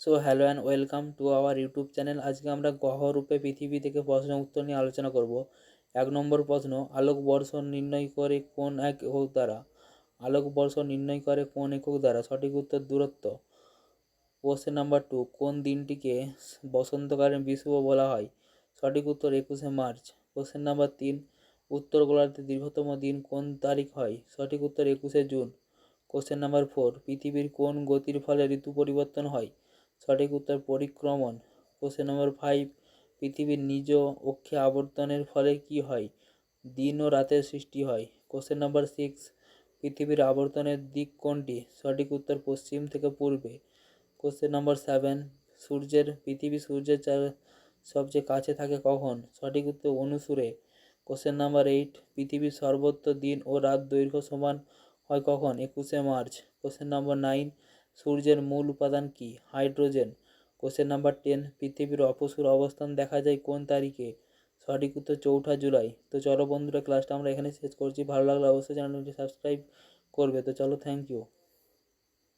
So hello and welcome to our YouTube channel আজকে আমরা গ্রহরূপে পৃথিবী থেকে প্রশ্ন উত্তর নিয়ে আলোচনা করব। এক নম্বর প্রশ্ন আলোকবর্ষ নির্ণয় করে কোন এক একক দ্বারা? আলোকবর্ষ নির্ণয় করে কোন একক দ্বারা? সঠিক উত্তর দূরত্ব। কোশ্চেন নাম্বার টু কোন দিনটিকে বসন্তকালীন বিশ্ব বলা হয়? সঠিক উত্তর, একুশে মার্চ। কোশ্চেন নাম্বার তিন, উত্তর গোলার্ধে দীর্ঘতম দিন কোন তারিখ হয়? সঠিক উত্তর, একুশে জুন। কোশ্চেন নাম্বার ফোর পৃথিবীর কোন গতির ফলে ঋতু পরিবর্তন হয়? সঠিক উত্তর পরিক্রমণ। কোশ্চেন নম্বর ফাইভ পৃথিবীর নিজ অক্ষে আবর্তনের ফলে কি হয়? দিন ও রাতের সৃষ্টি হয়। কোশ্চেন নাম্বার সিক্স পৃথিবীর আবর্তনের দিক কোনটি? সঠিক উত্তর পশ্চিম থেকে পূর্বে। কোশ্চেন নম্বর সেভেন সূর্যের, পৃথিবী সূর্যের চার সবচেয়ে কাছে থাকে কখন? সঠিক উত্তর অনুসুরে। কোশ্চেন নাম্বার এইট পৃথিবীর সর্বত্র দিন ও রাত দৈর্ঘ্য সমান হয় কখন? একুশে মার্চ। কোশ্চেন নম্বর নাইন সূর্যের মূল উপাদান কি? হাইড্রোজেন। কোশ্চেন নাম্বার টেন, পৃথিবীর অপসুর অবস্থান দেখা যায় কোন তারিখে? সঠিক উত্তর, চৌঠা জুলাই। তো চলো বন্ধুরা ক্লাসটা আমরা এখানে শেষ করছি। ভালো লাগলে অবশ্যই চ্যানেলটি সাবস্ক্রাইব করবে। তো চলো থ্যাংক ইউ